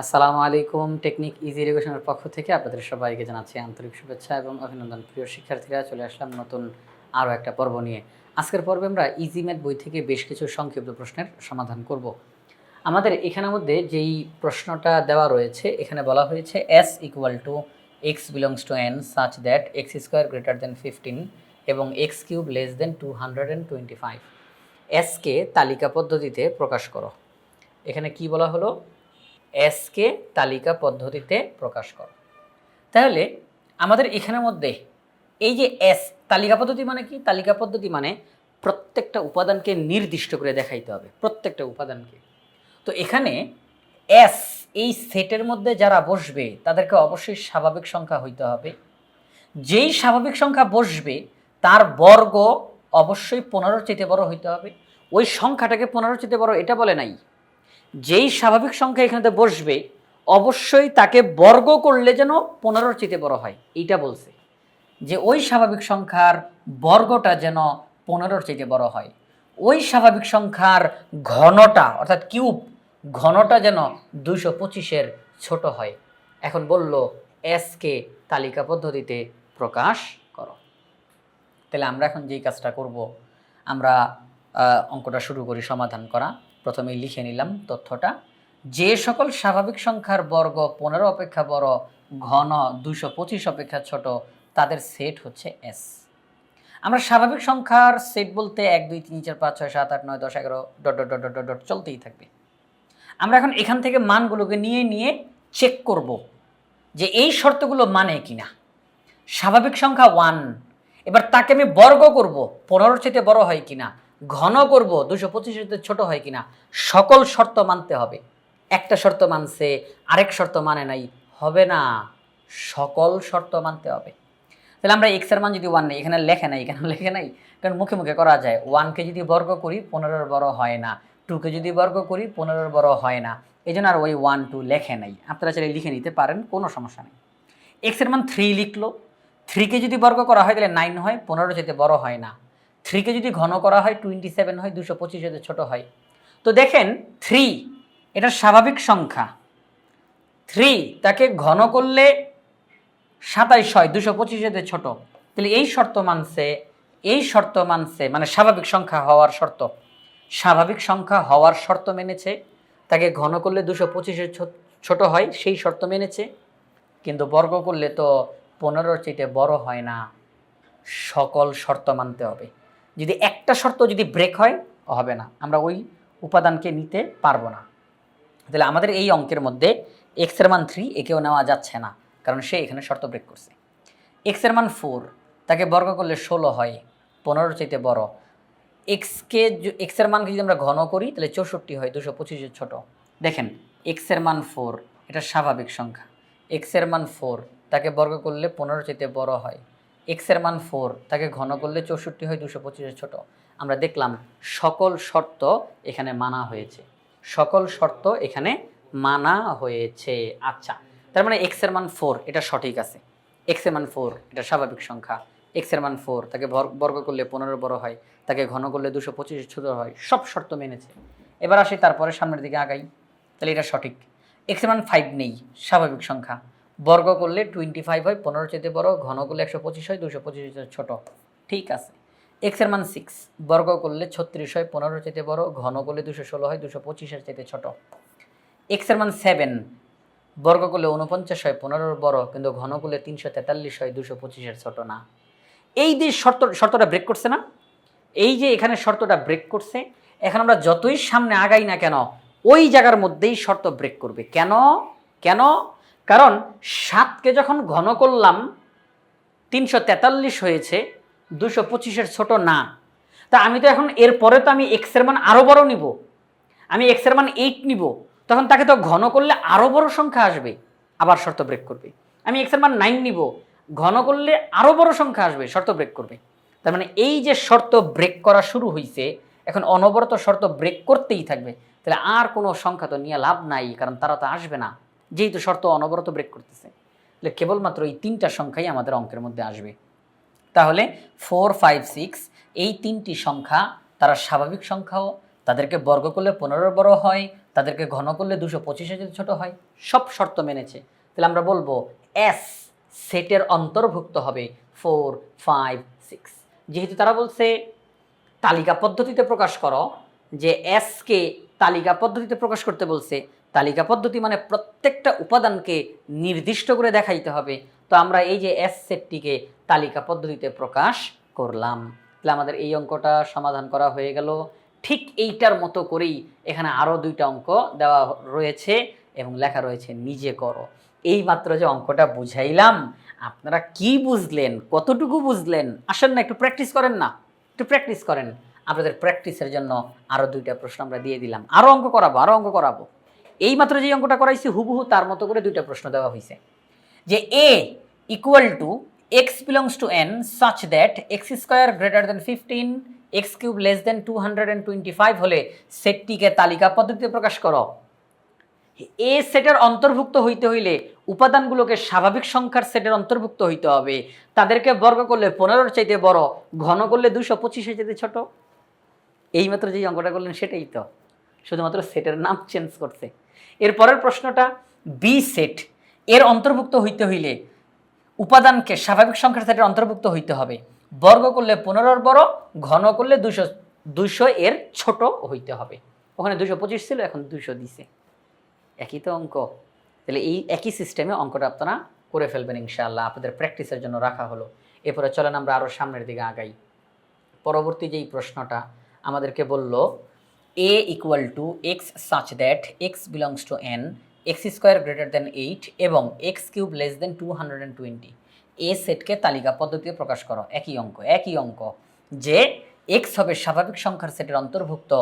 আসসালামু আলাইকুম, technique easy এডুকেশনের পক্ষ থেকে আপনাদের সবাইকে জানাচ্ছি আন্তরিক শুভেচ্ছা এবং অভিনন্দন। প্রিয় শিক্ষার্থীরা, চলে আসলাম নতুন আরও একটা পর্ব নিয়ে। আজকের পর্বে আমরা ইজি ম্যাথ বই থেকে বেশ কিছু সংক্ষিপ্ত প্রশ্নের সমাধান করব। আমাদের এখানের মধ্যে যেই প্রশ্নটা দেওয়া রয়েছে, এখানে বলা হয়েছে S equal to X belongs to N such that X square greater than fifteen এবং X cube less than two hundred and twenty five SK তালিকা পদ্ধতিতে প্রকাশ করো। এখানে কি বলা হলো? এসকে তালিকা পদ্ধতিতে প্রকাশ করো। তাহলে আমাদের এখানের মধ্যে এই যে এস তালিকা পদ্ধতি মানে কি? তালিকা পদ্ধতি মানে প্রত্যেকটা উপাদানকে নির্দিষ্ট করে দেখাইতে হবে, প্রত্যেকটা উপাদানকে। তো এখানে এস এই সেটের মধ্যে যারা বসবে, তাদেরকে অবশ্যই স্বাভাবিক সংখ্যা হইতে হবে। যেই স্বাভাবিক সংখ্যা বসবে, তার বর্গ অবশ্যই পনেরোর চেয়ে বড় হইতে হবে। ওই সংখ্যাটাকে পনেরোর চেয়ে বড়, এটা বলে নাই। যেই স্বাভাবিক সংখ্যা এখানে বসবে, অবশ্যই তাকে বর্গ করলে যেন পনেরোর চেয়ে বড় হয়। এইটা বলছে যে ওই স্বাভাবিক সংখ্যার বর্গটা যেন পনেরোর চেয়ে বড় হয়। ওই স্বাভাবিক সংখ্যার ঘনটা, অর্থাৎ কিউব, ঘনটা যেন দুইশো পঁচিশের ছোট হয়। এখন বলল এসকে তালিকা পদ্ধতিতে প্রকাশ করো। তাহলে আমরা এখন যেই কাজটা করব, আমরা অঙ্কটা শুরু করি, সমাধান করা। প্রথমেই লিখে নিলাম তথ্যটা। যে সকল স্বাভাবিক সংখ্যার বর্গ পনেরো অপেক্ষা বড়, ঘন দুশো পঁচিশ অপেক্ষা ছোট, তাদের সেট হচ্ছে এস আমরা স্বাভাবিক সংখ্যার সেট বলতে এক, দুই, তিন, চার, পাঁচ, ছয়, সাত, আট, নয়, দশ, এগারো, dot dot dot dot dot dot চলতেই থাকবে। আমরা এখন এখান থেকে মানগুলোকে নিয়ে নিয়ে চেক করব যে এই শর্তগুলো মানে কিনা। স্বাভাবিক সংখ্যা ওয়ান এবার তাকে আমি বর্গ করব, পনেরোর চেয়ে বড় হয় কিনা। ঘন করব, দুশো পঁচিশের চেয়ে ছোট হয় কিনা, সকল শর্ত মানতে হবে। একটা শর্ত মানছে, আরেক শর্ত মানে নাই, হবে না। সকল শর্ত মানতে হবে। তাহলে আমরা এক্সের মান যদি ওয়ান নেই, এখানে লেখে নাই, এখানে লেখে নাই, কারণ মুখে মুখে করা যায় ওয়ানকে যদি বর্গ করি পনেরোর বড় হয় না। টুকে যদি বর্গ করি পনেরোর বড় হয় না। এই জন্য আর ওই ওয়ান টু লেখে নাই। আপনারা চাইলে লিখে নিতে পারেন, কোনো সমস্যা নেই। এক্সের মান থ্রি লিখলো থ্রিকে যদি বর্গ করা হয়, তাহলে নাইন হয়, পনেরো যেতে বড় হয় না। থ্রিকে যদি ঘন করা হয় টোয়েন্টি সেভেন হয়, দুশো পঁচিশ যেতে ছোট হয়। তো দেখেন থ্রি এটা স্বাভাবিক সংখ্যা। থ্রি তাকে ঘন করলে সাতাইশ হয়, দুশো পঁচিশ যেতে ছোট। তাহলে এই শর্ত মানছে, এই শর্ত মানছে মানে স্বাভাবিক সংখ্যা হওয়ার শর্ত। স্বাভাবিক সংখ্যা হওয়ার শর্ত মেনেছে, তাকে ঘন করলে দুশো পঁচিশের ছোট হয়, সেই শর্ত মেনেছে। কিন্তু বর্গ করলে তো পনেরোর চেয়ে বড় হয় না। সকল শর্ত মানতে হবে। যদি একটা শর্ত যদি ব্রেক হয়, হবে না। আমরা ওই উপাদানকে নিতে পারব না। তাহলে আমাদের এই অঙ্কের মধ্যে এক্সের মান থ্রি একেও নেওয়া যাচ্ছে না, কারণ সে এখানে শর্ত ব্রেক করছে। এক্সের মান ফোর তাকে বর্গ করলে ষোলো হয়, পনেরোর চাইতে বড়। এক্সকে এক্সের মানকে যদি আমরা ঘন করি, তাহলে চৌষট্টি হয়, দুশো পঁচিশের ছোটো। দেখেন এক্সের মান ফোর এটা স্বাভাবিক সংখ্যা। এক্সের মান ফোর তাকে বর্গ করলে পনেরো চাইতে বড় হয়। এক্সের মান ফোর তাকে ঘন করলে চৌষট্টি হয় দুশো পঁচিশের ছোটো। আমরা দেখলাম সকল শর্ত এখানে মানা হয়েছে। সকল শর্ত এখানে মানা হয়েছে। আচ্ছা তার মানে এক্সের মান ফোর এটা সঠিক আছে। এক্সের মান ফোর এটা স্বাভাবিক সংখ্যা। এক্সের মান ফোর তাকে বর- বর্গ করলে পনেরো বড় হয়। তাকে ঘন করলে দুশো পঁচিশ ছোট হয়। সব শর্ত মেনেছে। এবার আসি তারপরে সামনের দিকে আগাই। তাহলে এটা সঠিক। এক্সের মান ফাইভ নেই, স্বাভাবিক সংখ্যা। বর্গ করলে টোয়েন্টি ফাইভ হয়, পনেরো চেতে বড়, ঘন করলে একশো পঁচিশ হয়, দুশো পঁচিশ ছোট। ঠিক আছে। এক্সের মান সিক্স বর্গ করলে ছত্রিশ হয়, পনেরো চেতে বড়, ঘন করলে দুশো ষোলো হয়, দুশো পঁচিশের চেতে ছোট। এক্সের মান সেভেন বর্গ করলে উনপঞ্চাশ হয়, পনেরোর বড়, কিন্তু ঘন করলে তিনশো তেতাল্লিশ হয়, দুশো পঁচিশের ছোট না। এই যে শর্ত, শর্তটা ব্রেক করছে না? এই যে এখানে শর্তটা ব্রেক করছে, এখন আমরা যতই সামনে আগাই না কেন, ওই জায়গার মধ্যেই শর্ত ব্রেক করবে। কেন? কেন? কারণ সাতকে যখন ঘন করলাম, তিনশো তেতাল্লিশ হয়েছে, দুশো পঁচিশের ছোট না। তা আমি তো এখন এরপরে তো আমি এক্সের মান আরও বড় নিব। আমি এক্সের মান এইট নিব। তখন তাকে তো ঘন করলে আরও বড় সংখ্যা আসবে। আবার শর্ত ব্রেক করবে। আমি এক্সের মান নাইন নিব। ঘন করলে আরও বড় সংখ্যা আসবে, শর্ত ব্রেক করবে। তার মানে এই যে শর্ত ব্রেক করা শুরু হয়েছে এখন অনবরত শর্ত ব্রেক করতেই থাকবে। তাহলে আর কোনো সংখ্যা তো নিয়ে লাভ নাই, কারণ তারা তো আসবে না। যেহেতু শর্ত অনবরত ব্রেক করতেছে। তাহলে কেবলমাত্র এই তিনটা সংখ্যাই আমাদের অঙ্কের মধ্যে আসবে। তাহলে ফোর ফাইভ সিক্স এই তিনটি সংখ্যা তারা স্বাভাবিক সংখ্যাও, তাদেরকে বর্গ করলে পনেরো বড় হয়, তাদেরকে ঘন করলে দুশো পঁচিশে যদি ছোটো হয়, সব শর্ত মেনেছে। তাহলে আমরা বলব এস সেটের অন্তর্ভুক্ত হবে ফোর ফাইভ সিক্স যেহেতু তারা বলছে, তালিকা পদ্ধতিতে প্রকাশ করো, যে এসকে তালিকা পদ্ধতিতে প্রকাশ করতে বলছে তালিকা পদ্ধতি মানে প্রত্যেকটা উপাদানকে নির্দিষ্ট করে দেখাইতে হবে। তো আমরা এই যে এস সেটটিকে তালিকা পদ্ধতিতে প্রকাশ করলাম। তাহলে আমাদের এই অঙ্কটা সমাধান করা হয়ে গেল। ঠিক এইটার মতো করেই এখানে আরও দুইটা অঙ্ক দেওয়া রয়েছে এবং লেখা রয়েছে, নিজে করো। এই মাত্র যে অঙ্কটা বুঝাইলাম, আপনারা কি বুঝলেন, কতটুকু বুঝলেন? আসেন না, একটু প্র্যাকটিস করেন না। একটু প্র্যাকটিস করেন। আপনাদের প্র্যাকটিসের জন্য আরও দুইটা প্রশ্ন আমরা দিয়ে দিলাম। আরও অঙ্ক করাবো আরও অঙ্ক করাবো। এই মাত্র যে অঙ্কটা করাইছি, হুবহু তার মতো করে দুইটা প্রশ্ন দেওয়া হয়েছে যে A equal to X belongs to N such that X square greater than fifteen X cube less than two hundred and twenty five হলে সেটটিকে তালিকা পদ্ধতিতে প্রকাশ করো। এ সেটের অন্তর্ভুক্ত হইতে হইলে উপাদানগুলোকে স্বাভাবিক সংখ্যার সেটের অন্তর্ভুক্ত হইতে হবে। তাদেরকে বর্গ করলে পনেরোর চাইতে বড়, ঘন করলে দুশো পঁচিশের চাইতে ছোট। এইমাত্র যেই অঙ্কটা করলেন সেটাই তো। শুধুমাত্র সেটের নাম চেঞ্জ করছে। এর পরের প্রশ্নটা বি সেট এর অন্তর্ভুক্ত হইতে হইলে উপাদানকে স্বাভাবিক সংখ্যার সেটের অন্তর্ভুক্ত হইতে হবে। বর্গ করলে পনেরোর বড়, ঘন করলে দুশো দুশো এর ছোট হইতে হবে। ওখানে দুশো পঁচিশ ছিল, এখন দুশো দিছে। একই তো অঙ্ক। তাহলে এই একই সিস্টেমে অঙ্কটা আপনারা করে ফেলবেন ইনশাআল্লাহ। আপনাদের প্র্যাকটিসের জন্য রাখা হলো। এরপরে চলেন আমরা আরও সামনের দিকে আগাই। পরবর্তী যেই প্রশ্নটা আমাদেরকে বলল A equal to X such that X belongs to N X square greater than eight এবং X cube less than two hundred and twenty A সেটকে তালিকা পদ্ধতিতে প্রকাশ করো। একই অঙ্ক একই অঙ্ক। যে এক্স হবে স্বাভাবিক সংখ্যার সেটের অন্তর্ভুক্ত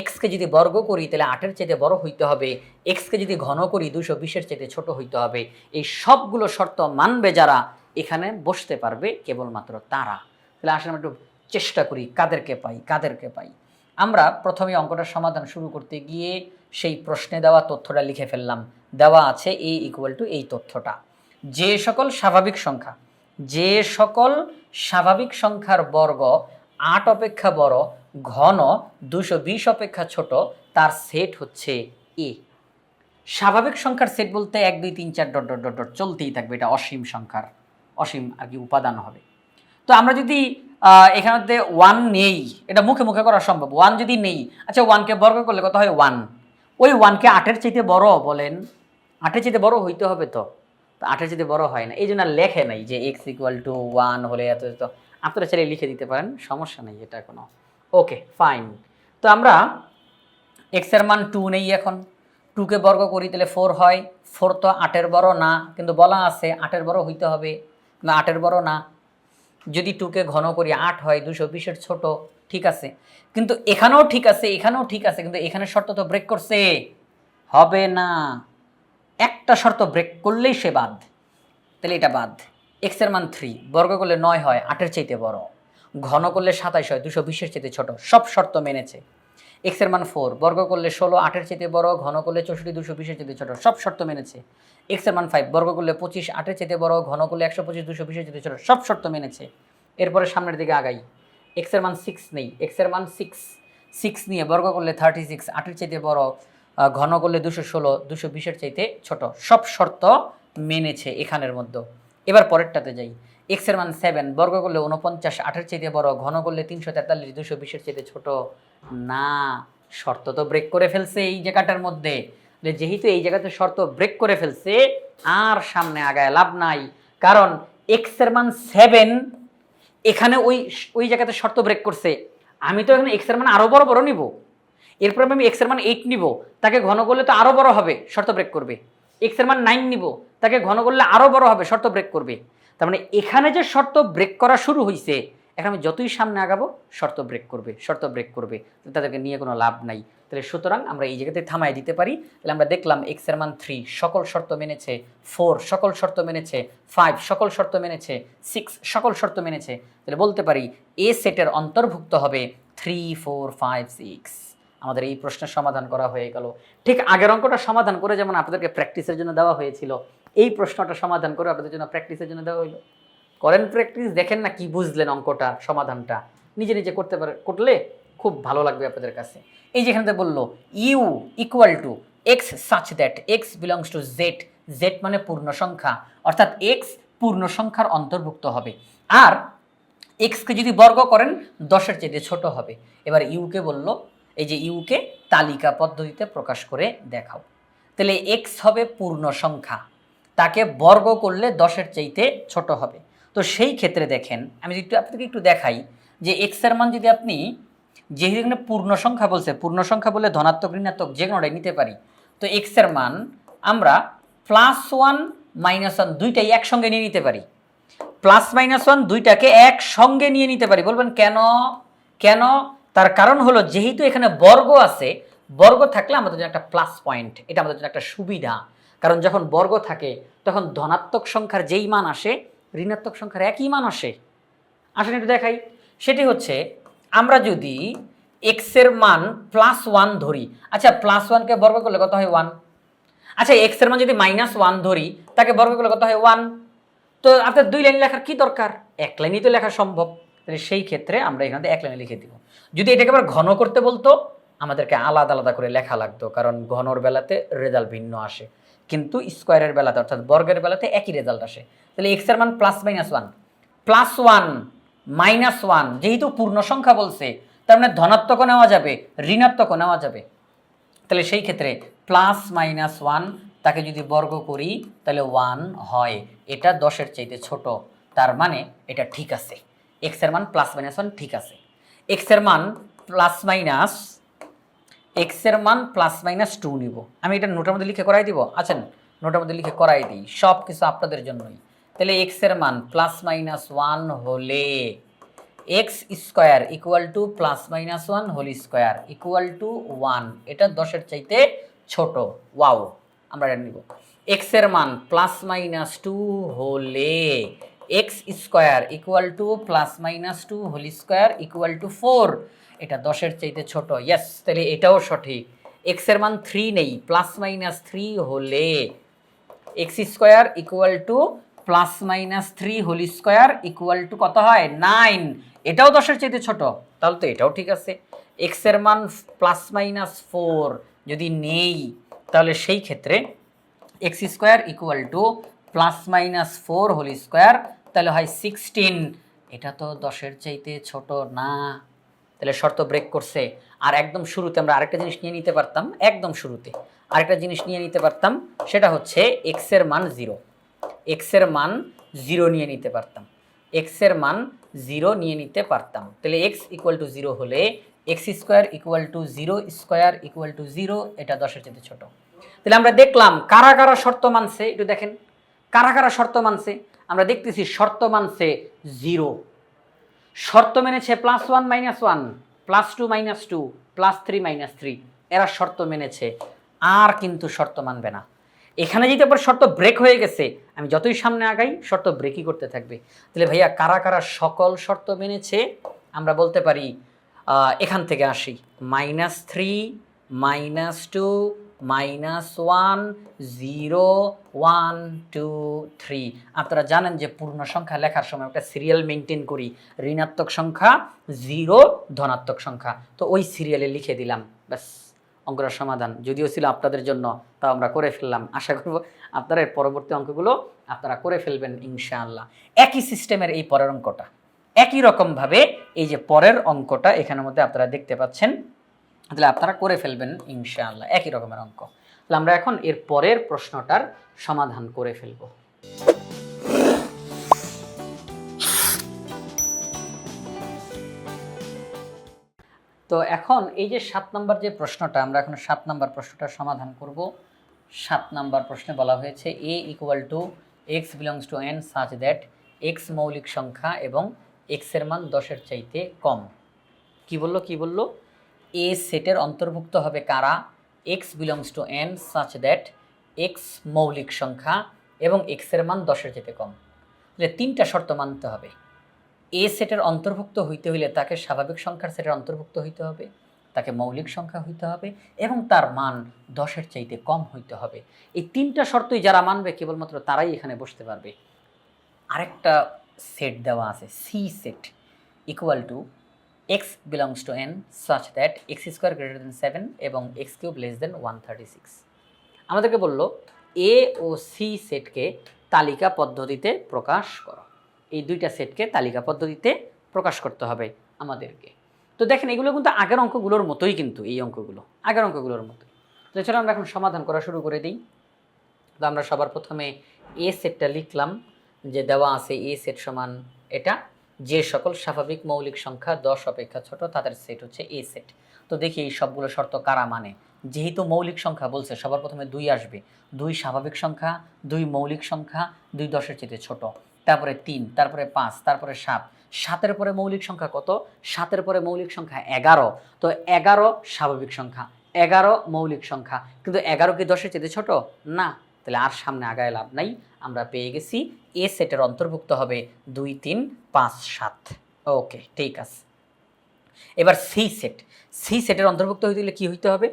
এক্সকে যদি বর্গ করি, তাহলে আটের চাইতে বড় হইতে হবে। এক্সকে যদি ঘন করি দুশো বিশের চাইতে ছোট হইতে হবে। এই সবগুলো শর্ত মানবে যারা, এখানে বসতে পারবে কেবলমাত্র তারা। তাহলে আসলে আমরা একটু চেষ্টা করি, কাদেরকে পাই কাদেরকে পাই। আমরা প্রথমে অঙ্কটার সমাধান শুরু করতে গিয়ে সেই প্রশ্নে দেওয়া তথ্যটা লিখে ফেললাম। দেওয়া আছে এ ইকুয়াল টু এই তথ্যটা। যে সকল স্বাভাবিক সংখ্যা, যে সকল স্বাভাবিক সংখ্যার বর্গ আট অপেক্ষা বড়, ঘন দুশো বিশ অপেক্ষা ছোট, তার সেট হচ্ছে এ স্বাভাবিক সংখ্যার সেট বলতে এক, দুই, তিন, চার, ডট ডট ডট ডট, চলতেই থাকবে। এটা অসীম সংখ্যার, অসীম আর কি উপাদান হবে। তো আমরা যদি এখানেতে ওয়ান নেই। এটা মুখে মুখে করা সম্ভব। ওয়ান যদি নেই আচ্ছা ওয়ানকে বর্গ করলে কত হয়? ওয়ান ওই ওয়ানকে আটের চাইতে বড় বলেন। আটের চাইতে বড় হইতে হবে তো। আটের চাইতে বড় হয় না। এই জন্য লেখে নাই যে এক্স ইকুয়াল টু ওয়ান হলে এত এত। আপনারা চাইলে লিখে দিতে পারেন, সমস্যা নেই এটা কোনো। ওকে ফাইন তো আমরা এক্সের মান টু নেই এখন। টুকে বর্গ করি, তাহলে ফোর হয়। ফোর তো আটের বড় না, কিন্তু বলা আছে আটের বড় হইতে হবে। না, আটের বড় না যদি টুকে ঘন করি আট হয়, দুশো বিশের ছোট, ঠিক আছে। কিন্তু এখানেও ঠিক আছে, এখানেও ঠিক আছে, কিন্তু এখানে শর্ত তো ব্রেক করছে। হবে না। একটা শর্ত ব্রেক করলেই সে বাদ। তাহলে এটা বাদ। এক্সের মান থ্রি বর্গ করলে নয় হয়, আটের চাইতে বড়। ঘন করলে সাতাইশ হয়, দুশো বিশের চাইতে ছোট। সব শর্ত মেনেছে। এক্সের মান ফোর বর্গ করলে ষোলো, আটের চাইতে বড়, ঘন করলে চৌষট্টি, দুশো বিশের চাইতে ছোট। সব শর্ত মেনেছে। এক্সের মান ফাইভ বর্গ করলে পঁচিশ, আটের চেতে বড়, ঘন করলে একশো পঁচিশ, দুশো বিশের চাইতে ছোট। সব শর্ত মেনেছে। এরপরে সামনের দিকে আগাই। এক্সের মান সিক্স নেই। এক্সের মান সিক্স সিক্স নিয়ে বর্গ করলে থার্টি সিক্স আটের চাইতে বড় ঘন করলে দুশো ষোলো, দুশো বিশের চাইতে ছোট। সব শর্ত মেনেছে এখানের মধ্যে। এবার পরেরটাতে যাই। এক্সের মান সেভেন বর্গ করলে উনপঞ্চাশ আটের চাইতে বড়, ঘন করলে তিনশো তেতাল্লিশ, দুশো বিশের চাইতে ছোট। না, শর্ত তো ব্রেক করে ফেলছে এই জায়গাটার মধ্যে। যেহেতু এই জায়গাতে শর্ত ব্রেক করে ফেলছে, আর সামনে আগায় লাভ নাই। কারণ এক্সের মান সেভেন এখানে ওই ওই জায়গাতে শর্ত ব্রেক করছে। আমি তো এখানে এক্সের মান আরও বড় বড় নিব। এরপর আমি এক্সের মান এইট নিব। তাকে ঘন করলে তো আরও বড় হবে, শর্ত ব্রেক করবে। এক্সের মান নাইন নিব। তাকে ঘন করলে আরও বড় হবে, শর্ত ব্রেক করবে। তার মানে এখানে যে শর্ত ব্রেক করা শুরু হয়েছে এখন আমি যতই সামনে আগাবো, শর্ত ব্রেক করবে, শর্ত ব্রেক করবে তাদেরকে নিয়ে কোনো লাভ নাই। তাহলে সুতরাং আমরা এই জায়গাতে থামাই দিতে পারি। তাহলে আমরা দেখলাম এক্সের মান থ্রি সকল শর্ত মেনেছে ফোর সকল শর্ত মেনেছে ফাইভ সকল শর্ত মেনেছে সিক্স সকল শর্ত মেনেছে। তাহলে বলতে পারি এ সেটের অন্তর্ভুক্ত হবে থ্রি ফোর ফাইভ সিক্স আমাদের এই প্রশ্নের সমাধান করা হয়ে গেল। ঠিক আগের অঙ্কটা সমাধান করে যেমন আপনাদেরকে প্র্যাকটিসের জন্য দেওয়া হয়েছিল, এই প্রশ্নটা সমাধান করে আপনাদের জন্য প্র্যাকটিসের জন্য দেওয়া হলো করেন প্র্যাকটিস, দেখেন না কি বুঝলেন অঙ্কটা, সমাধানটা। নিজে নিজে করতে পারে, করলে খুব ভালো লাগবে আপনাদের কাছে। এই যেখানে বলল, U equal to X such that X belongs to Z Z মানে পূর্ণ সংখ্যা। অর্থাৎ এক্স পূর্ণ সংখ্যার অন্তর্ভুক্ত হবে। আর এক্সকে যদি বর্গ করেন, দশের চেয়ে ছোট হবে। এবার ইউকে বলল, এই যে ইউকে তালিকা পদ্ধতিতে প্রকাশ করে দেখাও। তাহলে এক্স হবে পূর্ণ সংখ্যা। তাকে বর্গ করলে দশের চাইতে ছোট হবে। তো সেই ক্ষেত্রে দেখেন, আমি যদি একটু আপনাকে একটু দেখাই যে এক্সের মান যদি আপনি যেহেতু এখানে পূর্ণ সংখ্যা বলছে, পূর্ণ সংখ্যা বলে ধনাত্মক, ঋণাত্মক যে কোনোটাই নিতে পারি, তো এক্সের মান আমরা প্লাস ওয়ান মাইনাস ওয়ান দুইটাই একসঙ্গে নিয়ে নিতে পারি। প্লাস মাইনাস ওয়ান দুইটাকে একসঙ্গে নিয়ে নিতে পারি। বলবেন কেন? কেন? তার কারণ হলো যেহেতু এখানে বর্গ আছে, বর্গ থাকলে আমাদের জন্য একটা প্লাস পয়েন্ট এটা আমাদের জন্য একটা সুবিধা। কারণ যখন বর্গ থাকে, তখন ধনাত্মক সংখ্যার যেই মান আসে ঋণাত্মক সংখ্যার একই মান আসে। আসেন একটু দেখাই। সেটি হচ্ছে, আমরা যদি এক্সের মান প্লাস ওয়ান ধরি আচ্ছা প্লাস ওয়ানকে বর্গ করলে কত হয় ওয়ান আচ্ছা এক্সের মান যদি মাইনাস ওয়ান ধরি, তাকে বর্গ করলে কত হয় ওয়ান তো আপনার দুই লাইন লেখার কি দরকার? এক লাইনই তো লেখা সম্ভব। তাহলে সেই ক্ষেত্রে আমরা এখানে এক লাইনে লিখে দিব। যদি এটাকে আবার ঘন করতে বলতো, আমাদেরকে আলাদা আলাদা করে লেখা লাগতো, কারণ ঘনর বেলাতে রেজাল্ট ভিন্ন আসে। কিন্তু স্কোয়ারের বেলাতে, অর্থাৎ বর্গের বেলাতে একই রেজাল্ট আসে। তাহলে এক্সের মান plus minus one plus one minus one যেহেতু পূর্ণ সংখ্যা বলছে, তার মানে ধনাত্মকও নেওয়া যাবে, ঋণাত্মকও নেওয়া যাবে। তাহলে সেই ক্ষেত্রে প্লাস মাইনাস ওয়ান তাকে যদি বর্গ করি, তাহলে ওয়ান হয়। এটা দশের চাইতে ছোট। তার মানে এটা ঠিক আছে। এক্সের মান প্লাস মাইনাস ওয়ান ঠিক আছে। এক্সের মান প্লাস মাইনাস এক্সের মান প্লাস মাইনাস টু নিব। আমি এটা নোটের মধ্যে লিখে করাই দিব। আছেন নোটের মধ্যে লিখে করাই দিই। সব কিছু আপনাদের জন্যই। তাহলে এক্সের মান প্লাস মাইনাস ওয়ান হলে X square equal to plus minus one whole square equal to one এটা দশের চাইতে ছোট। ওয়াও আমরা এটা নিব। এক্সের মান প্লাস মাইনাস টু হলে X square equal to plus minus two whole square equal to four এটা দশের চাইতে ছোট। ইয়েস তাহলে এটাও সঠিক। এক্সের মান থ্রি নেই প্লাস মাইনাস থ্রি হলে X square equal to plus minus three whole square equal to কত হয়? নাইন এটাও দশের চাইতে ছোট, তাহলে তো এটাও ঠিক আছে। এক্সের মান প্লাস মাইনাস ফোর যদি নেই, তাহলে সেই ক্ষেত্রে X square equal to plus minus four whole square তাহলে হয় সিক্সটিন এটা তো দশের চাইতে ছোট না। তাহলে শর্ত ব্রেক করছে। আর একদম শুরুতে আমরা আরেকটা জিনিস নিয়ে নিতে পারতাম, একদম শুরুতে। আরেকটা জিনিস নিয়ে নিতে পারতাম, সেটা হচ্ছে এক্সের মান জিরো এক্সের মান জিরো নিয়ে নিতে পারতাম। এক্সের মান জিরো নিয়ে নিতে পারতাম। তাহলে এক্স ইকুয়াল টু জিরো হলে X square equal to zero square equal to zero এটা দশের চেয়ে ছোট। তাহলে আমরা দেখলাম কারা কারা শর্ত মানছে, একটু দেখেন। কারা কারা শর্ত মানছে? আমরা দেখতেছি শর্ত মানছে জিরো শর্ত মেনেছে plus one minus one plus two minus two plus three minus three এরা শর্ত মেনেছে, আর কিন্তু শর্ত মানবে না। এখানে যদি আবার শর্ত ব্রেক হয়ে গেছে, আমি যতই সামনে আগাই, শর্ত ব্রেকই করতে থাকবে। তাহলে ভাইয়া, কারা কারা সকল শর্ত মেনেছে? আমরা বলতে পারি এখান থেকে আসি। Minus three minus two minus one zero one two three আপনারা জানেন যে পূর্ণ সংখ্যা লেখার সময় একটা সিরিয়াল মেনটেন করি। ঋণাত্মক সংখ্যা জিরো ধনাত্মক সংখ্যা। তো ওই সিরিয়ালে লিখে দিলাম। ব্যাস অঙ্কটার সমাধান। যদিও ছিল আপনাদের জন্য, তাও আমরা করে ফেললাম। আশা করব আপনারা এর পরবর্তী অঙ্কগুলো আপনারা করে ফেলবেন ইনশাআল্লাহ। একই সিস্টেমের এই পরের অঙ্কটা। একই রকমভাবে এই যে পরের অঙ্কটা এখানের মধ্যে আপনারা দেখতে পাচ্ছেন। তাহলে আপনারা করে ফেলবেন ইনশাআল্লাহ, একই রকমের অঙ্ক। তাহলে আমরা এখন এর পরের প্রশ্নটার সমাধান করে ফেলব। তো এখন এই যে সাত নম্বর যে প্রশ্নটা, আমরা এখন সাত নম্বর প্রশ্নটার সমাধান করব। সাত নম্বর প্রশ্নে বলা হয়েছে A equal to X belongs to N such that X মৌলিক সংখ্যা এবং এক্সের মান দশের চাইতে কম। কি বলল কি বলল? এ সেটের অন্তর্ভুক্ত হবে কারা? X belongs to N such that X মৌলিক সংখ্যা এবং এক্সের মান দশের চাইতে কম। তাহলে তিনটা শর্ত মানতে হবে। এ সেটের অন্তর্ভুক্ত হইতে হইলে তাকে স্বাভাবিক সংখ্যার সেটের অন্তর্ভুক্ত হইতে হবে, তাকে মৌলিক সংখ্যা হইতে হবে এবং তার মান দশের চাইতে কম হইতে হবে। এই তিনটা শর্তই যারা মানবে, কেবলমাত্র তারাই এখানে বসতে পারবে। আরেকটা সেট দেওয়া আছে C set equal to X belongs to N such that X square greater than seven এবং X cube less than one thirty six আমাদেরকে বলল এ ও সি সেটকে তালিকা পদ্ধতিতে প্রকাশ করো। এই দুইটা সেটকে তালিকা পদ্ধতিতে প্রকাশ করতে হবে আমাদেরকে। তো দেখেন, এগুলো কিন্তু আগের অঙ্কগুলোর মতোই কিন্তু, এই অঙ্কগুলো, আগের অঙ্কগুলোর মতোই। তো চলো আমরা এখন সমাধান করা শুরু করে দিই। তো আমরা সবার প্রথমে এ সেটটা লিখলাম, যে দেওয়া আছে এ সেট সমান এটা। যে সকল স্বাভাবিক মৌলিক সংখ্যা দশ অপেক্ষা ছোট, তাদের সেট হচ্ছে এ সেট তো দেখি এই সবগুলো শর্ত কারা মানে? যেহেতু মৌলিক সংখ্যা বলছে, সবার প্রথমে দুই আসবে। দুই স্বাভাবিক সংখ্যা, দুই মৌলিক সংখ্যা, দুই দশের চেয়ে ছোট। তারপরে তিন, তারপরে পাঁচ, তারপরে সাত। সাতের পরে মৌলিক সংখ্যা কত? সাতের পরে মৌলিক সংখ্যা এগারো। তো এগারো স্বাভাবিক সংখ্যা, এগারো মৌলিক সংখ্যা। কিন্তু এগারো কি দশের চেয়ে ছোট? না। তাহলে আর সামনে আগায় লাভ নাই। আমরা পেয়ে গেছি। এ সেটের অন্তর্ভুক্ত হবে দুই, তিন, পাঁচ, সাত। ওকে, ঠিক আছে। এবার সি সেট সি সেটের অন্তর্ভুক্ত হইতে গেলে কী হইতে হবে?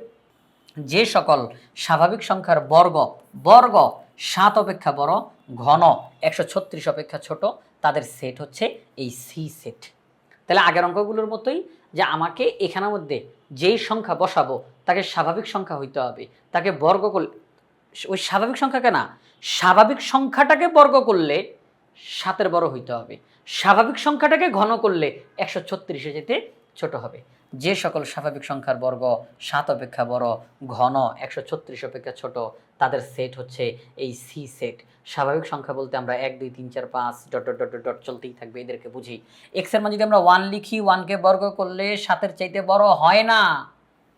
যে সকল স্বাভাবিক সংখ্যার বর্গ বর্গ, সাত অপেক্ষা বড়, ঘন, একশো ছত্রিশ অপেক্ষা ছোট, তাদের সেট হচ্ছে এই সি সেট তাহলে আগের অঙ্কগুলোর মতোই যে আমাকে এখানের মধ্যে যেই সংখ্যা বসাবো, তাকে স্বাভাবিক সংখ্যা হইতে হবে। তাকে বর্গ ওই স্বাভাবিক সংখ্যাকে না, স্বাভাবিক সংখ্যাটাকে বর্গ করলে সাতের বড় হইতে হবে। স্বাভাবিক সংখ্যাটাকে ঘন করলে একশো ছত্রিশে যেতে ছোট হবে। যে সকল স্বাভাবিক সংখ্যার বর্গ সাত অপেক্ষা বড়, ঘন একশো ছত্রিশ অপেক্ষা ছোট, তাদের সেট হচ্ছে এই সি সেট স্বাভাবিক সংখ্যা বলতে আমরা এক, দুই, তিন, চার, পাঁচ ডট ডট ডট ডট চলতেই থাকবে, এদেরকে বুঝি। এক্সের মান যদি আমরা ওয়ান লিখি ওয়ানকে বর্গ করলে সাতের চাইতে বড় হয় না।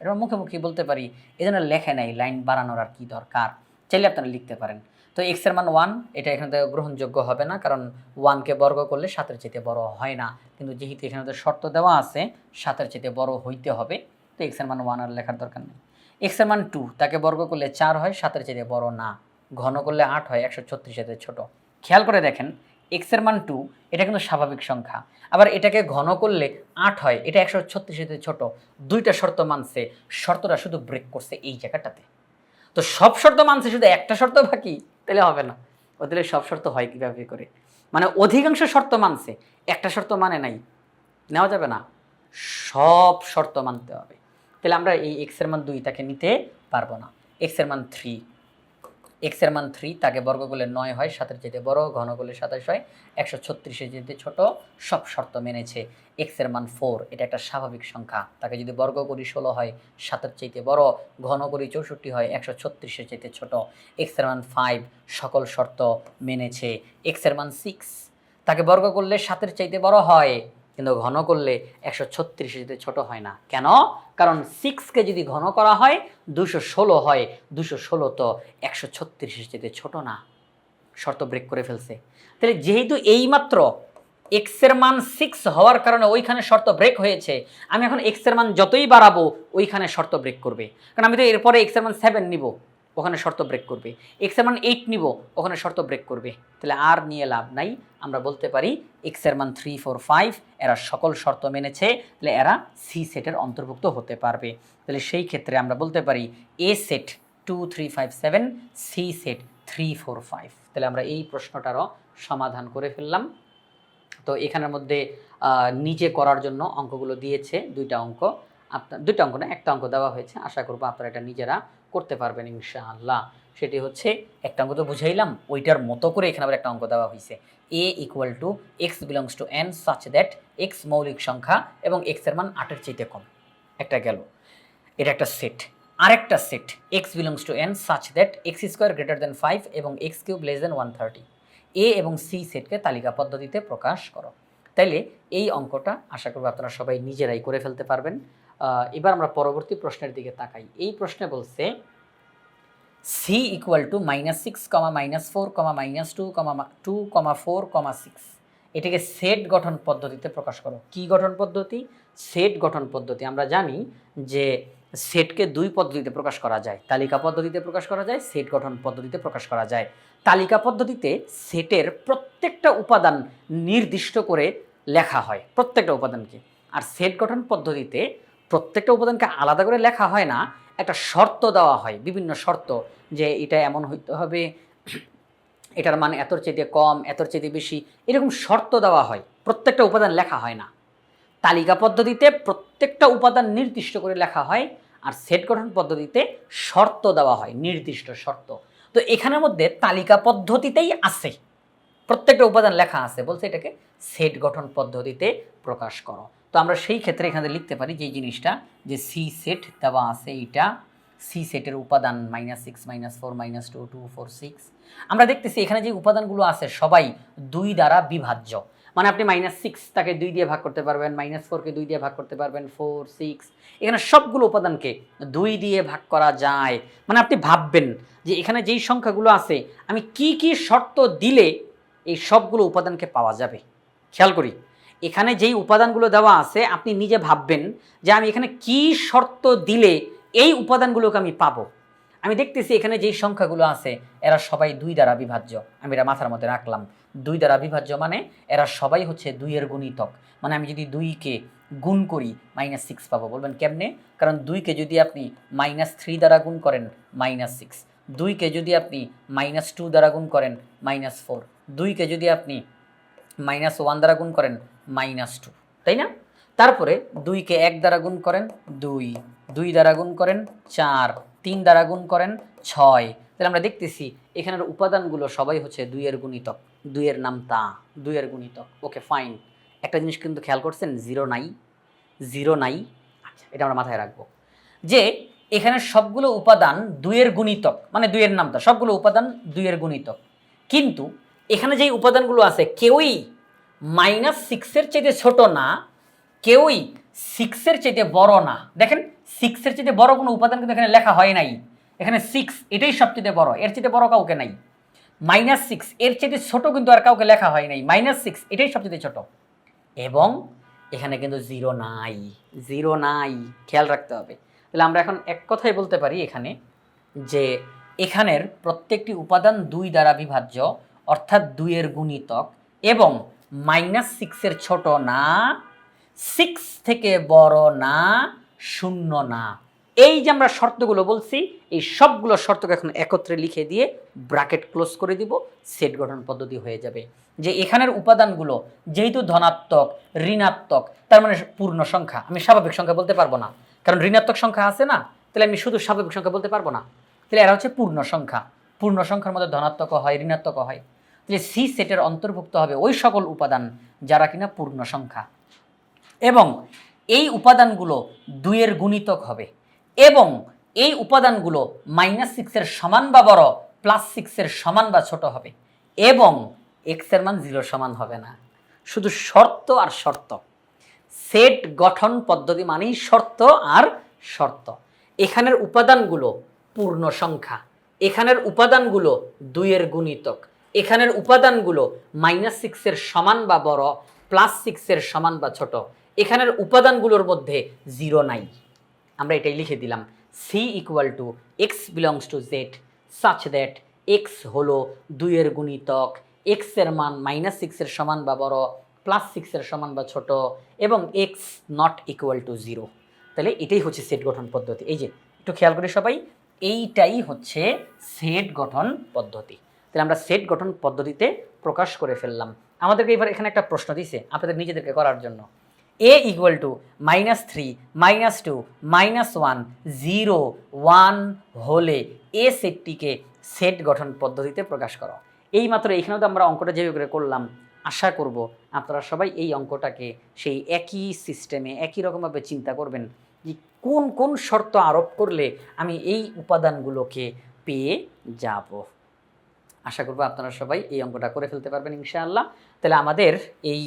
এটা মুখে মুখে বলতে পারি। এজন্য লেখে নাই, লাইন বাড়ানোর আর কি দরকার? চাইলে আপনারা লিখতে পারেন। তো এক্সের মান ওয়ান এটা এখানে তো গ্রহণযোগ্য হবে না, কারণ ওয়ানকে বর্গ করলে সাতের চেয়ে বড় হয় না। কিন্তু যেহেতু এখানে তো শর্ত দেওয়া আছে, সাতের চেয়ে বড় হইতে হবে, তো এক্সের মান ওয়ান আর লেখার দরকার নেই। এক্সের মান টু তাকে বর্গ করলে চার হয়, সাতের চেয়ে বড় না। ঘন করলে আট হয়, একশো ছত্রিশের ছোট। খেয়াল করে দেখেন এক্সের মান টু এটা কিন্তু স্বাভাবিক সংখ্যা। আবার এটাকে ঘন করলে আট হয়, এটা একশো ছত্রিশের ছোট। দুইটা শর্ত মানছে, শর্তটা শুধু ব্রেক করছে এই জায়গাটাতে। তো সব শর্ত মানছে, শুধু একটা শর্ত বাকি? তাহলে হবে না। ওদের সব শর্ত হয় কীভাবে করে? মানে অধিকাংশ শর্ত মানছে, একটা শর্ত মানে নাই। নেওয়া যাবে না। সব শর্ত মানতে হবে। তাহলে আমরা এই এক্সের মান দুইটাকে নিতে পারব না। এক্সের মান থ্রি এক্সের মান থ্রি তাকে বর্গ নয় হয়, সাতের চেয়ে বড় ঘন সাতাশ হয়, একশো ছত্রিশের যেতে ছোট, সব শর্ত মেনেছে এক্সের মান ফোর এটা একটা স্বাভাবিক সংখ্যা। তাকে যদি বর্গ করি ষোলো হয়, সাতের চাইতে বড় ঘন করি চৌষট্টি হয়, একশো ছত্রিশের চাইতে ছোট। এক্সের মান ফাইভ সকল শর্ত মেনেছে। এক্সের মান সিক্স তাকে বর্গ করলে সাতের চাইতে বড় হয় কিন্তু ঘন করলে একশো ছত্রিশে যদি ছোট হয় না। কেন? কারণ সিক্সকে যদি ঘন করা হয়, দুশো ষোলো হয়। দুশো ষোলো তো একশো ছত্রিশ যেতে ছোট না। শর্ত ব্রেক করে ফেলছে। তাহলে যেহেতু এইমাত্র এক্সের মান সিক্স হওয়ার কারণে ওইখানে শর্ত ব্রেক হয়েছে, আমি এখন এক্সের মান যতই বাড়াবো, ওইখানে শর্ত ব্রেক করবে। কারণ আমি তো এরপরে এক্সের মান সেভেন নিব। ওখানে শর্ত ব্রেক করবে। এক্সের মান এইট নিব, ওখানে শর্ত ব্রেক করবে। তাহলে আর নিয়ে লাভ নাই। আমরা বলতে পারি এক্সের মান থ্রি ফোর ফাইভ এরা সকল শর্ত মেনেছে। তাহলে এরা সি সেটের অন্তর্ভুক্ত হতে পারবে। তাহলে সেই ক্ষেত্রে আমরা বলতে পারি A set two three five seven C set three four five তাহলে আমরা এই প্রশ্নটারও সমাধান করে ফেললাম। তো এখানের মধ্যে নিজে করার জন্য অঙ্কগুলো দিয়েছে দুইটা অঙ্ক। আপনার, দুইটা অঙ্ক না, একটা অঙ্ক দেওয়া হয়েছে। আশা করব আপনারা এটা নিজেরা করতে পারবেন ইনশাআল্লাহ। সেটি হচ্ছে একটা অঙ্ক তো বুঝাইলাম, ওইটার মতো করে এখানে আবার একটা অঙ্ক দেওয়া হয়েছে A equal to X belongs to N such that X মৌলিক সংখ্যা এবং এক্সের মান আটের চাইতে কম। একটা গেল। এটা একটা সেট আরেকটা set X belongs to N such that X square greater than five এবং X cube less than one thirty A এবং সি সেটকে তালিকা পদ্ধতিতে প্রকাশ করো। তাইলে এই অঙ্কটা আশা করব আপনারা সবাই নিজেরাই করে ফেলতে পারবেন। এবার আমরা পরবর্তী প্রশ্নের দিকে তাকাই। এই প্রশ্নে বলছে C equal to minus six comma minus four comma minus two comma two comma four comma six এটাকে সেট গঠন পদ্ধতিতে প্রকাশ করো। কি গঠন পদ্ধতি? সেট গঠন পদ্ধতি। আমরা জানি যে সেটকে দুই পদ্ধতিতে প্রকাশ করা যায়। তালিকা পদ্ধতিতে প্রকাশ করা যায় সেট গঠন পদ্ধতিতে প্রকাশ করা যায়। তালিকা পদ্ধতিতে সেটের প্রত্যেকটা উপাদান নির্দিষ্ট করে লেখা হয়। প্রত্যেকটা উপাদানকে। আর সেট গঠন পদ্ধতিতে প্রত্যেকটা উপাদানকে আলাদা করে লেখা হয় না, একটা শর্ত দেওয়া হয়, বিভিন্ন শর্ত যে এটা এমন হইতে হবে, এটার মান এতর চেয়ে কম, এতর চেয়ে বেশি, এরকম শর্ত দেওয়া হয়, প্রত্যেকটা উপাদান লেখা হয় না। তালিকা পদ্ধতিতে প্রত্যেকটা উপাদান নির্দিষ্ট করে লেখা হয় আর সেট গঠন পদ্ধতিতে শর্ত দেওয়া হয়, নির্দিষ্ট শর্ত। তো এখানের মধ্যে তালিকা পদ্ধতিতেই আছে। প্রত্যেকটা উপাদান লেখা আছে, বলছে এটাকে সেট গঠন পদ্ধতিতে প্রকাশ করো। তো আমরা সেই ক্ষেত্রে এখানে লিখতে পারি যে জিনিসটা, যে সি সেট দেওয়া আছে এইটা সি সেটের উপাদান minus six minus four minus two two four six আমরা দেখতেছি এখানে যে উপাদানগুলো আছে সবাই দুই দ্বারা বিভাজ্য। মানে আপনি মাইনাস সিক্স তাকে দুই দিয়ে ভাগ করতে পারবেন মাইনাস ফোরকে দুই দিয়ে ভাগ করতে পারবেন ফোর সিক্স এখানে সবগুলো উপাদানকে দুই দিয়ে ভাগ করা যায়। মানে আপনি ভাববেন যে এখানে যেই সংখ্যাগুলো আছে, আমি কি কি শর্ত দিলে এই সবগুলো উপাদানকে পাওয়া যাবে? খেয়াল করি। এখানে যেই উপাদানগুলো দেওয়া আছে, আপনি নিজে ভাববেন যে আমি এখানে কি শর্ত দিলে এই উপাদানগুলোকে আমি পাবো। আমি দেখতেছি এখানে যেই সংখ্যাগুলো আছে, এরা সবাই দুই দ্বারা বিভাজ্য। আমি এটা মাথার মধ্যে রাখলাম। দুই দ্বারা বিভাজ্য মানে এরা সবাই হচ্ছে দুইয়ের গুণিতক। মানে আমি যদি দুইকে গুণ করি মাইনাস সিক্স পাবো। বলবেন কেমনে? কারণ দুইকে যদি আপনি মাইনাস থ্রি দ্বারা গুণ করেন মাইনাস সিক্স দুইকে যদি আপনি মাইনাস টু দ্বারা গুণ করেন মাইনাস ফোর দুইকে যদি আপনি মাইনাস ওয়ান দ্বারা গুণ করেন মাইনাস টু তাই না? তারপরে দুইকে এক দ্বারা গুণ করেন দুই দুই দ্বারা গুণ করেন চার, তিন দ্বারা গুণ করেন ছয়। তাহলে আমরা দেখতেছি এখানের উপাদানগুলো সবাই হচ্ছে দুইয়ের গুণিতক, দুইয়ের নাম তা, দুইয়ের গুণিতক। ওকে ফাইন একটা জিনিস কিন্তু খেয়াল করছেন জিরো নাই জিরো নাই। আচ্ছা এটা আমরা মাথায় রাখব। যে এখানে সবগুলো উপাদান দুইয়ের গুণিতক মানে দুইয়ের নামতা সবগুলো উপাদান দুইয়ের গুণিতক। কিন্তু এখানে যেই উপাদানগুলো আছে, কেউই মাইনাস সিক্সের চাইতে ছোট না, কেউই সিক্সের চাইতে বড় না। দেখেন সিক্সের চাইতে বড় কোনো উপাদান কিন্তু এখানে লেখা হয় নাই। এখানে সিক্স এটাই সবচেয়ে বড়, এর চাইতে বড় কাউকে নাই। মাইনাস সিক্স এর চাইতে ছোট কিন্তু আর কাউকে লেখা হয় নাই। মাইনাস সিক্স এটাই সবচেয়ে ছোট। এবং এখানে কিন্তু জিরো নাই জিরো নাই, খেয়াল রাখতে হবে। তাহলে আমরা এখন এক কথাই বলতে পারি এখানে যে এখানের প্রত্যেকটি উপাদান দুই দ্বারা বিভাজ্য, অর্থাৎ দুইয়ের গুণিতক এবং মাইনাস সিক্সের ছোট না, সিক্স থেকে বড় না, শূন্য না। এই যে আমরা শর্তগুলো বলছি, এই সবগুলো শর্তকে এখন একত্রে লিখে দিয়ে ব্রাকেট ক্লোজ করে দিব, সেট গঠন পদ্ধতি হয়ে যাবে। যে এখানের উপাদানগুলো যেহেতু ধনাত্মক, ঋণাত্মক, তার মানে পূর্ণ সংখ্যা, আমি স্বাভাবিক সংখ্যা বলতে পারব না। কারণ ঋণাত্মক সংখ্যা আছে না, তাহলে আমি শুধু স্বাভাবিক সংখ্যা বলতে পারব না। তাহলে এরা হচ্ছে পূর্ণ সংখ্যা। পূর্ণ সংখ্যার মধ্যে ধনাত্মক হয় ঋণাত্মক হয়। তাহলে সি সেটের অন্তর্ভুক্ত হবে ওই সকল উপাদান যারা কিনা পূর্ণ সংখ্যা। এবং এই উপাদানগুলো দুইয়ের গুণিতক হবে এবং এই উপাদানগুলো মাইনাস সিক্সের সমান বা বড় প্লাস সিক্সের সমান বা ছোট হবে এবং এক্সের মান জিরো সমান হবে না। শুধু শর্ত আর শর্ত। সেট গঠন পদ্ধতি মানেই শর্ত আর শর্ত। এখানের উপাদানগুলো পূর্ণ সংখ্যা। এখানের উপাদানগুলো দুইয়ের গুণিতক। এখানের উপাদানগুলো মাইনাস সিক্সের সমান বা বড় প্লাস সিক্সের সমান বা ছোট। এখানের উপাদানগুলোর মধ্যে জিরো নাই। আমরা এটাই লিখে দিলাম। C equal to X belongs to Z such that X হলো দুইয়ের গুণিতক এক্সের মান মাইনাস সিক্সের সমান বা বড় প্লাস সিক্সের সমান বা ছোট, এবং X not equal to zero তাহলে এটাই হচ্ছে সেট গঠন পদ্ধতি। এই যে, একটু খেয়াল করি সবাই, এইটাই হচ্ছে সেট গঠন পদ্ধতি। তাহলে আমরা সেট গঠন পদ্ধতিতে প্রকাশ করে ফেললাম। আমাদেরকে এবার এখানে একটা প্রশ্ন দিছে আপনাদের নিজেদেরকে করার জন্য। A equal to minus three minus two minus one zero one হলে এ সেটটিকে সেট গঠন পদ্ধতিতে প্রকাশ করো। এই মাত্র এইখানেও তো আমরা অঙ্কটা যেভাবে করে করলাম, আশা করব আপনারা সবাই এই অঙ্কটাকে সেই একই সিস্টেমে একই রকমভাবে চিন্তা করবেন যে কোন কোন শর্ত আরোপ করলে আমি এই উপাদানগুলোকে পেয়ে যাব। আশা করব আপনারা সবাই এই অঙ্কটা করে ফেলতে পারবেন ইনশাআল্লাহ। তাহলে আমাদের এই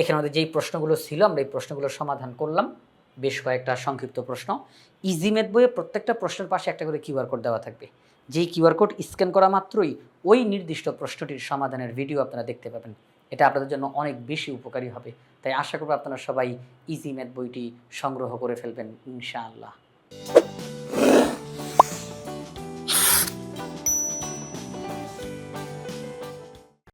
এখানে আমাদের যেই প্রশ্নগুলো ছিল, আমরা এই প্রশ্নগুলোর সমাধান করলাম। বেশ কয়েকটা সংক্ষিপ্ত প্রশ্ন। ইজিমেথ বইয়ে প্রত্যেকটা প্রশ্নের পাশে একটা করে কিউআর কোড দেওয়া থাকবে। যেই কিউআর কোড স্ক্যান করা মাত্রই ওই নির্দিষ্ট প্রশ্নটির সমাধানের ভিডিও আপনারা দেখতে পাবেন। এটা আপনাদের জন্য অনেক বেশি উপকারী হবে। তাই আশা করব আপনারা সবাই ইজি ম্যাথ বইটি সংগ্রহ করে ফেলবেন ইনশাআল্লাহ।